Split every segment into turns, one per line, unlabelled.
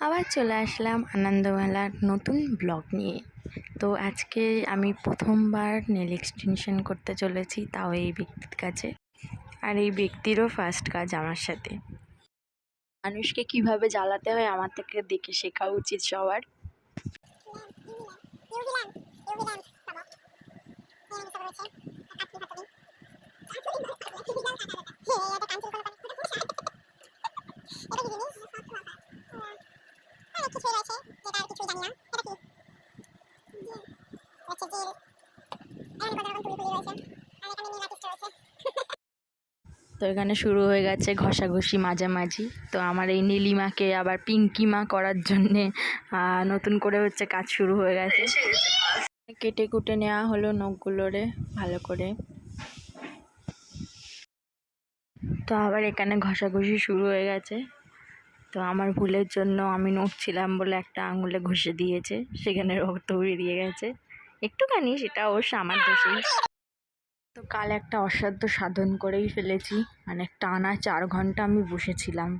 আবার চলে আসলাম আনন্দমেলার নতুন ব্লগ নিয়ে। তো আজকে আমি প্রথমবার নেল এক্সটেনশন করতে চলেছি তাও এই ব্যক্তির কাছে। আর এই ব্যক্তিরও ফার্স্ট কাজ আমার সাথে। মানুষকে কীভাবে জ্বালাতে হয় আমার থেকে দেখে শেখা উচিত সবার। তো এখানে শুরু হয়ে গেছে ঘষাঘষি, মাঝামাঝি। তো আমার এই নীলিমাকে আবার পিঙ্কিমা করার জন্যে নতুন করে হচ্ছে কাজ শুরু হয়ে গেছে। কেটে কুটে নেওয়া হলো নখগুলোরে ভালো করে। তো আবার এখানে ঘষাঘষি শুরু হয়ে গেছে। তো আমার ভুলের জন্য আমি নড়ছিলাম বলে একটা আঙুলে ঘষে দিয়েছে, সেখানে রক্ত বেরিয়ে গেছে। একটুখানি, সেটা অবশ্য আমার দোষেই। তো কাল একটা অসাধ্য সাধন করেই ফেলেছি। মানে টানা চার ঘণ্টা আমি বসেছিলাম।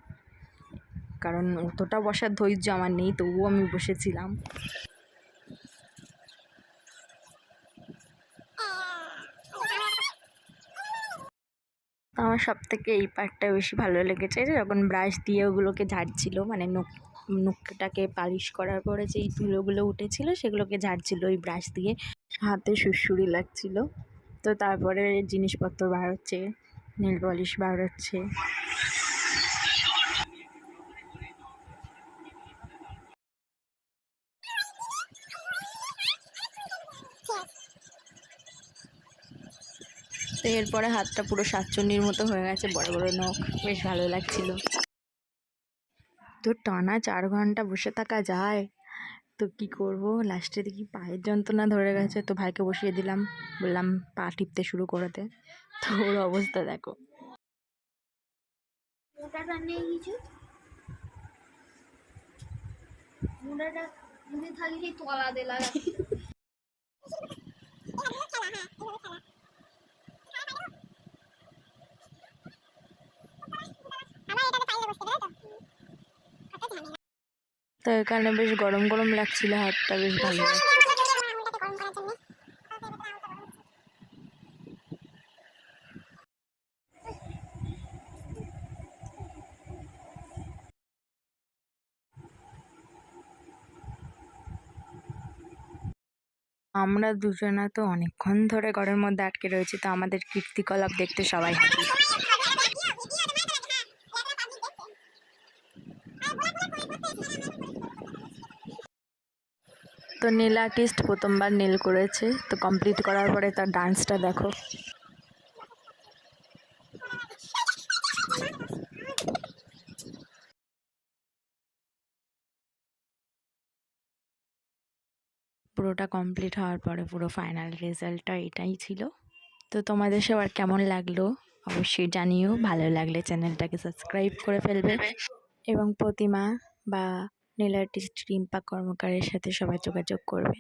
কারণ অতটা বসার ধৈর্য আমার নেই, তবুও আমি বসেছিলাম। আমার সব থেকে এই পার্টটা বেশি ভালো লেগেছে যখন ব্রাশ দিয়ে ওগুলোকে ঝাড়ছিল মানে নখ, নখটাকে পালিশ করার পরে যেই ধুলোগুলো উঠেছিল, সেগুলোকে ঝাড়ছিল ওই ব্রাশ দিয়ে। হাতে সুরসুরি লাগছিল। তো তারপরে জিনিসপত্র বার হচ্ছে নেল পলিশ বার হচ্ছে তো এরপরে হাতটা পুরো সাতচন্নির মতো হয়ে গেছে, বড় বড় নখ, বেশ ভালো লাগছিল। তো টানা চার ঘণ্টা বসে থাকা যায়। তো কি করব? লাস্টে দেখি পায়ের যন্ত্রণা ধরে গেছে তো ভাইকে বসিয়ে দিলাম। বললাম পা টিপতে শুরু করতে তো ওর অবস্থা দেখো।
মোটাটা নেই কিছু? মোটাটা যদি থাকে সেই তলা দে লাগা।
তো এখানে বেশ গরম গরম লাগছিল, হাতটা বেশ ভালো আমরা দুজনা তো অনেকক্ষণ ধরে ঘরের মধ্যে আটকে রয়েছি, তো আমাদের কীর্তিকলাপ দেখতে সবাই হাঁটি তো নীল আর্টিস্ট প্রথমবার নীল করেছে, তো কমপ্লিট করার পরে তার ডান্সটা দেখো। পুরোটা কমপ্লিট হওয়ার পরে পুরো ফাইনাল রেজাল্টটা এটাই ছিল। তো তোমাদের সবার কেমন লাগল অবশ্যই জানিও। ভালো লাগলে চ্যানেলটাকে সাবস্ক্রাইব করে ফেলবে। এবং প্রতিমা বা নীল আর্টিস্ট রিম্পা কর্মকারের সাথে সবাই যোগাযোগ করবে।